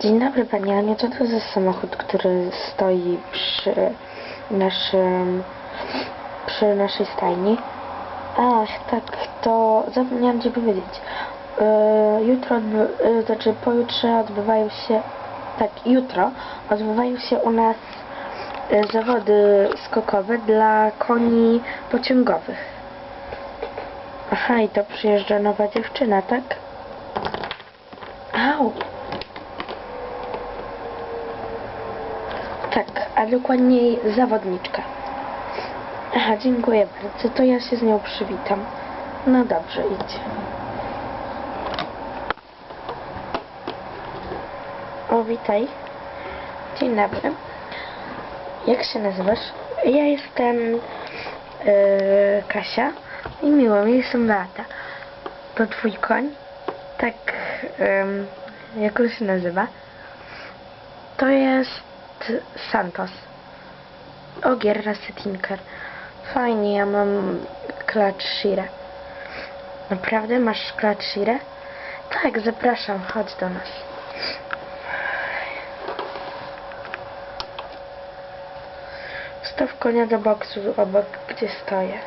Dzień dobry Pani Aniu, co to za samochód, który stoi przy naszym, przy naszej stajni? Ach, tak, to zapomniałam Ci powiedzieć. E, jutro, e, znaczy pojutrze odbywają się, tak, jutro odbywają się u nas e, zawody skokowe dla koni pociągowych. Aha, i to przyjeżdża nowa dziewczyna, tak? Au! Tak, a dokładniej zawodniczka. Aha, dziękuję bardzo. To ja się z nią przywitam. No dobrze, idź. O, witaj. Dzień dobry. Jak się nazywasz? Ja jestem yy, Kasia i miło mi, jestem Beata. To twój koń? Tak, ym, jak on się nazywa? To jest Santos. Ogier rasy Tinker. Fajnie, ja mam klacz. Naprawdę masz klacz? Tak, zapraszam, chodź do nas. Wstaw konia do boksu obok, gdzie stoję.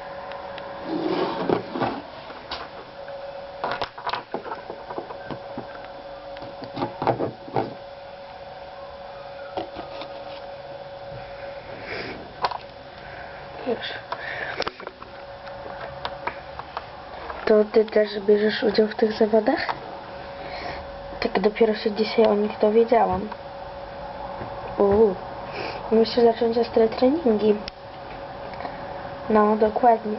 To ty też bierzesz udział w tych zawodach? Tak dopiero się dzisiaj o nich dowiedziałam. Uuu. Muszę zacząć ostre treningi. No, dokładnie.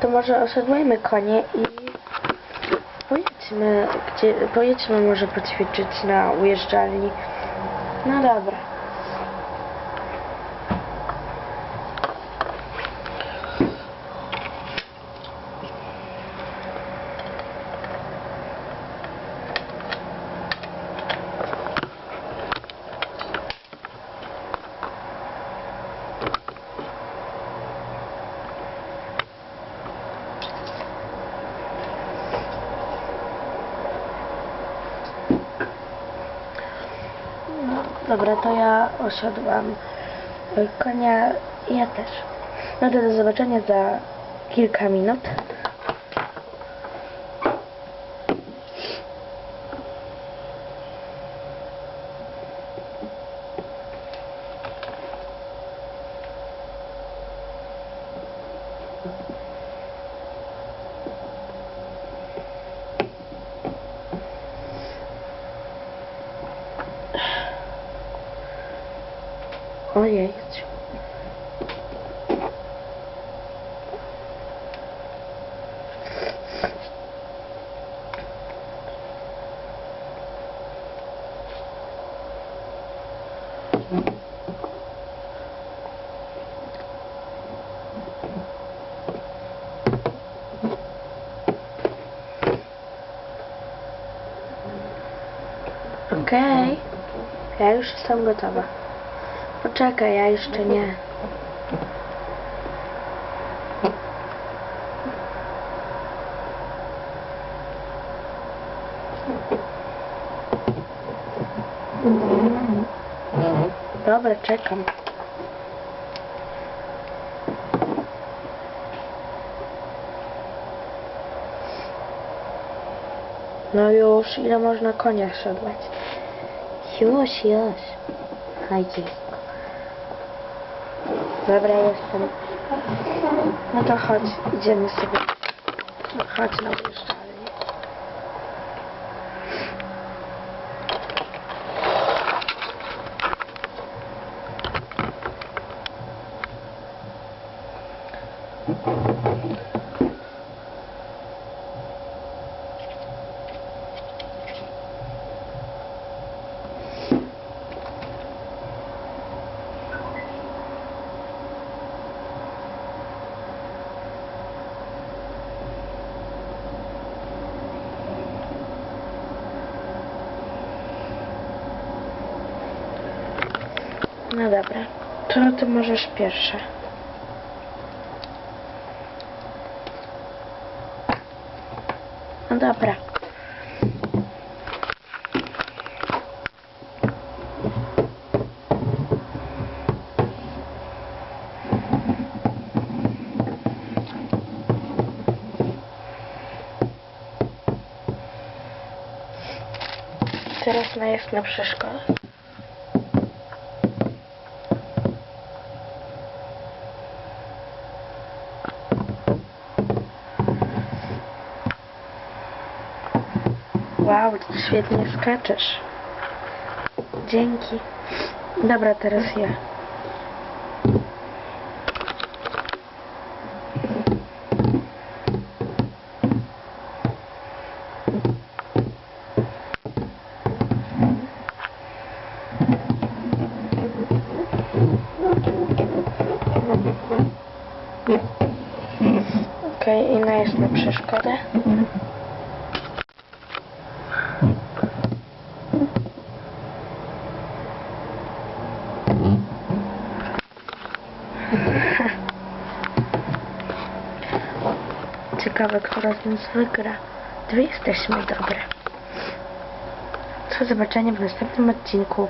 To może osiadłajmy konie i pojedźmy, gdzie, pojedźmy może poćwiczyć na ujeżdżalni. No dobra. Dobra, to ja osiadłam konia. Ja też. No to do zobaczenia za kilka minut. Ojej. Okej. Ja już jestem gotowa. Poczekaj, ja jeszcze nie. Dobra, czekam. No już, ile można konia siodłać? Już, już. Chodź. Dobra, jestem. No to chodź, idziemy sobie. Chodź na ujeżdżalnię. No dobra. To no, ty możesz pierwsze. No dobra. Teraz na jest na przeszkodę. Wow, świetnie skaczesz. Dzięki. Dobra, teraz ja. Okej, i na jest na przeszkodę. Ciekawe, która z nas wygra. Dwie jesteśmy dobre. Do zobaczenia w następnym odcinku.